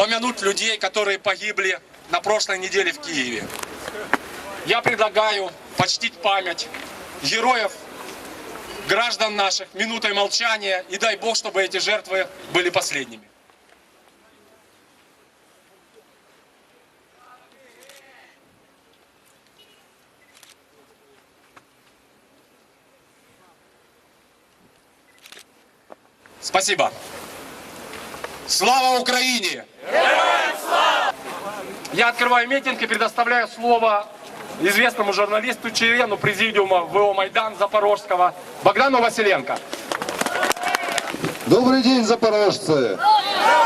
помянуть людей, которые погибли на прошлой неделе в Киеве. Я предлагаю почтить память героев, граждан наших минутой молчания и дай Бог, чтобы эти жертвы были последними. Спасибо. Слава Украине! Я открываю митинг и предоставляю слово известному журналисту, члену президиума ВО «Майдан» Запорожского Богдану Василенко. Добрый день, запорожцы!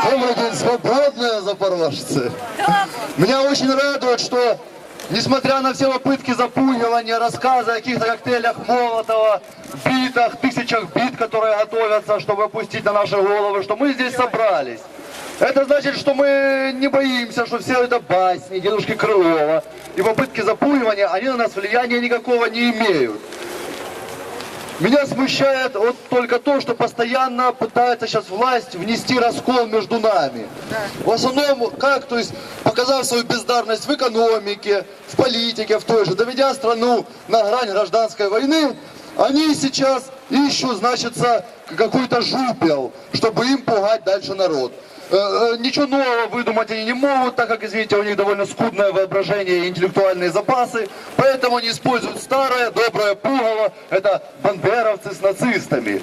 Добрый день, свободные запорожцы! Меня очень радует, что, несмотря на все попытки запугивания, рассказы о каких-то коктейлях Молотова, битах, тысячах бит, которые готовятся, чтобы опустить на наши головы, что мы здесь собрались. Это значит, что мы не боимся, что все это басни дедушки Крылова и попытки запугивания, они на нас влияния никакого не имеют. Меня смущает вот только то, что постоянно пытается сейчас власть внести раскол между нами. В основном, как, то есть, показав свою бездарность в экономике, в политике, в той же, доведя страну на грань гражданской войны, они сейчас ищут, значится, какой-то жупел, чтобы им пугать дальше народ. Э, э, Ничего нового выдумать они не могут, так как, извините, у них довольно скудное воображение и интеллектуальные запасы, поэтому они используют старое доброе пугало, это бандеровцы с нацистами.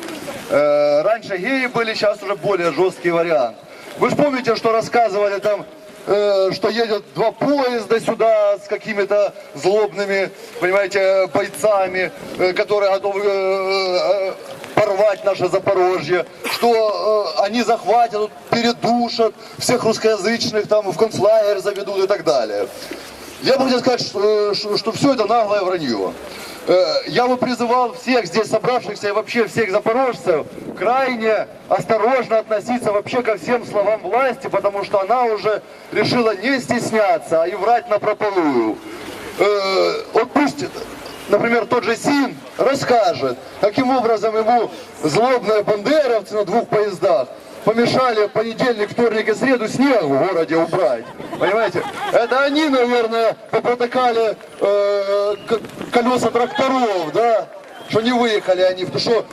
Э, Раньше геи были, сейчас уже более жесткий вариант. Вы же помните, что рассказывали там, что едет два поезда сюда с какими-то злобными, понимаете, бойцами, которые готовы порвать наше Запорожье, что э, они захватят, передушат всех русскоязычных, там в концлагерь заведут и так далее. Я бы хотел сказать, что, э, что, что все это наглое вранье. Э, Я бы призывал всех здесь собравшихся и вообще всех запорожцев крайне осторожно относиться вообще ко всем словам власти, потому что она уже решила не стесняться, а и врать на прополую. Э, Вот пусть например, тот же Син расскажет, каким образом ему злобные бандеровцы на двух поездах помешали понедельник, вторник и среду снег в городе убрать. Понимаете? Это они, наверное, попротыкали э, колеса тракторов, да? Что не выехали они, потому что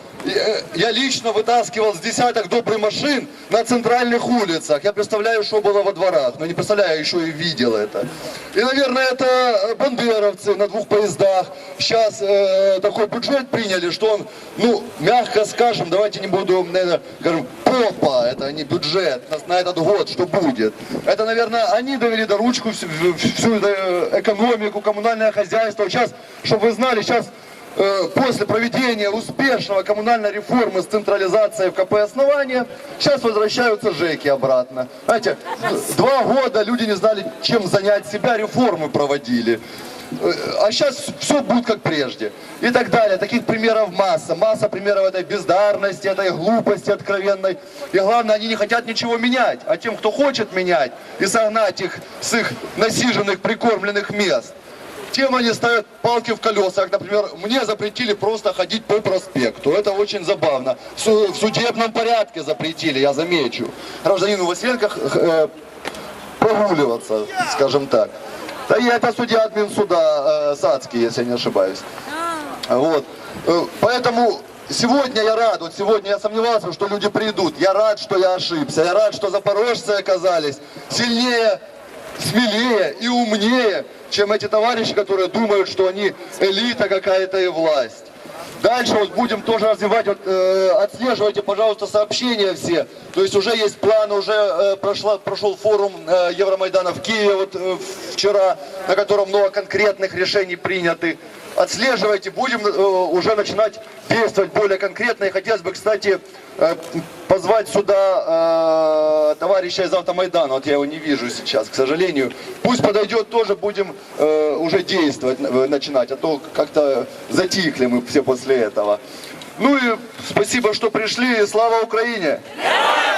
я лично вытаскивал с десяток добрых машин на центральных улицах. Я представляю, что было во дворах, но не представляю, еще и видел это. И, наверное, это э, бандеровцы на двух поездах сейчас э, такой бюджет приняли, что он, ну, мягко скажем, давайте не буду, наверное, скажем, попа, это не бюджет на, этот год, что будет. Это, наверное, они довели до ручку всю, всю э, экономику, коммунальное хозяйство. Сейчас, чтобы вы знали, сейчас Э, после проведения успешного коммунальной реформы с централизацией в КП основания, сейчас возвращаются ЖЭКи обратно. Знаете, два года люди не знали, чем занять себя, реформы проводили. Э, А сейчас все будет как прежде. И так далее. Таких примеров масса. Масса примеров этой бездарности, этой глупости откровенной. И главное, они не хотят ничего менять. А тем, кто хочет менять и согнать их с их насиженных, прикормленных мест, тем они ставят палки в колеса. Как, например, мне запретили просто ходить по проспекту. Это очень забавно. В су- в судебном порядке запретили, я замечу. Гражданину Василенко э, прогуливаться, скажем так. Да и это судья админсуда э, Сацкий, если я не ошибаюсь. Вот. Э, Поэтому сегодня я рад, вот сегодня я сомневался, что люди придут. Я рад, что я ошибся. Я рад, что запорожцы оказались сильнее, смелее и умнее, чем эти товарищи, которые думают, что они элита какая-то и власть. Дальше вот будем тоже развивать, вот, э, отслеживайте, пожалуйста, сообщения все. То есть уже есть план, уже э, прошла, прошел форум э, Евромайдана в Киеве вот, э, вчера, на котором много конкретных решений приняты. Отслеживайте, будем э, уже начинать действовать более конкретно. И хотелось бы, кстати, э, позвать сюда э, товарища из Автомайдана. Вот я его не вижу сейчас, к сожалению. Пусть подойдет, тоже будем уже действовать, начинать. А то как-то затихли мы все после этого. Ну и спасибо, что пришли. Слава Украине! Героям